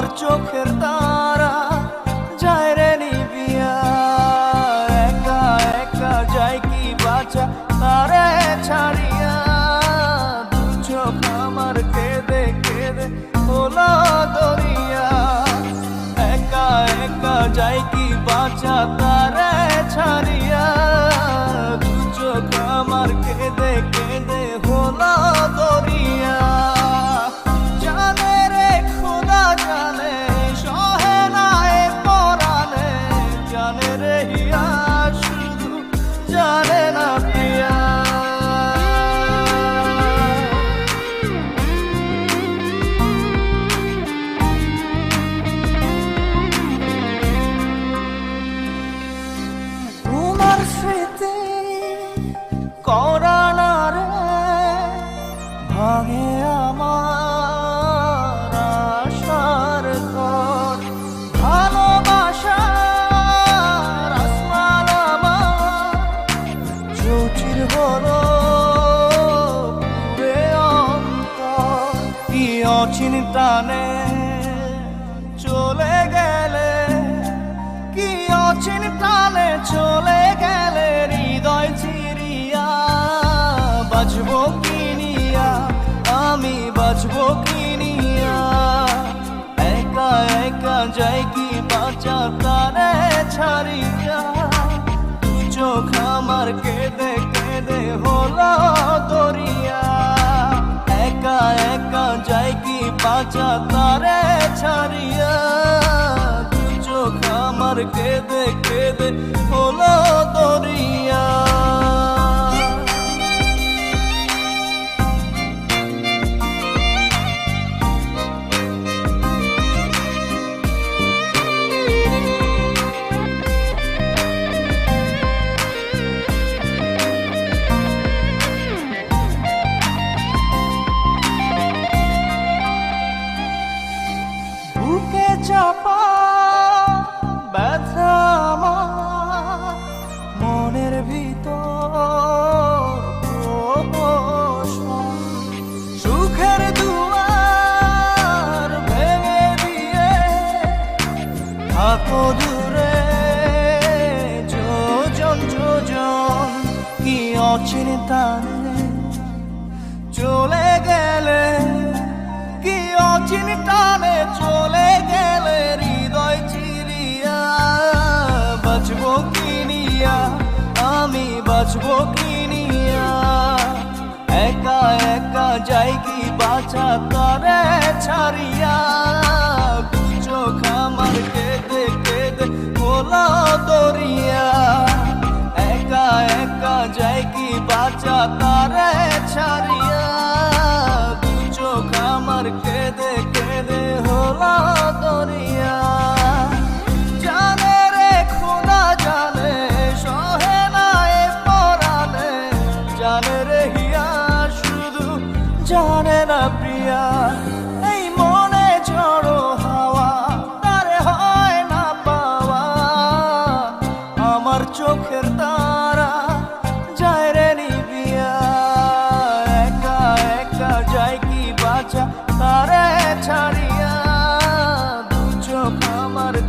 আমার চোখের তারা যায় রে নিবিয়া একা একা যায় কি বাঁচা? তারে ছাড়িয়া দু চোখ আমার কেঁদে কেঁদে হলো দরিয়া। একা একা যায় কি বাঁচা? তারে ছাড়িয়া দু চোখ আমার কেঁদে কেঁদে অচিন টানে চলে গেলে, কি অচিন টানে চলে গেলে হৃদয় চিরিয়া? বাজবো কিনিয়া আমি বাজবো কিনিয়া একা একা যাই কি বাঁচা তারে ছাড়িয়া? দু চোখ আমার কেঁদে কেঁদে হলো দরিয়া। বাঁচা তারে ছাড়িয়া দু চোখ আমার কেঁদে কেঁদে হলো দরিয়া। অচিন্তানে চলে গেলে কি অচিন চলে গেলে হৃদয় চিরিয়া। বাঁচবো কিনিয়া আমি বাঁচবো কিনিয়া একা একা যাই কি বাঁচা তারে ছাড়িয়া? চোখ আমার কেঁদে কেঁদে কোলা বাঁচা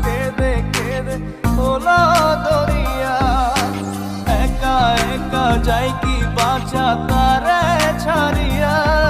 কেঁদে কেঁদে হলো দরিয়া। একা একা যাই কি বাঁচা তারে ছাড়িয়া?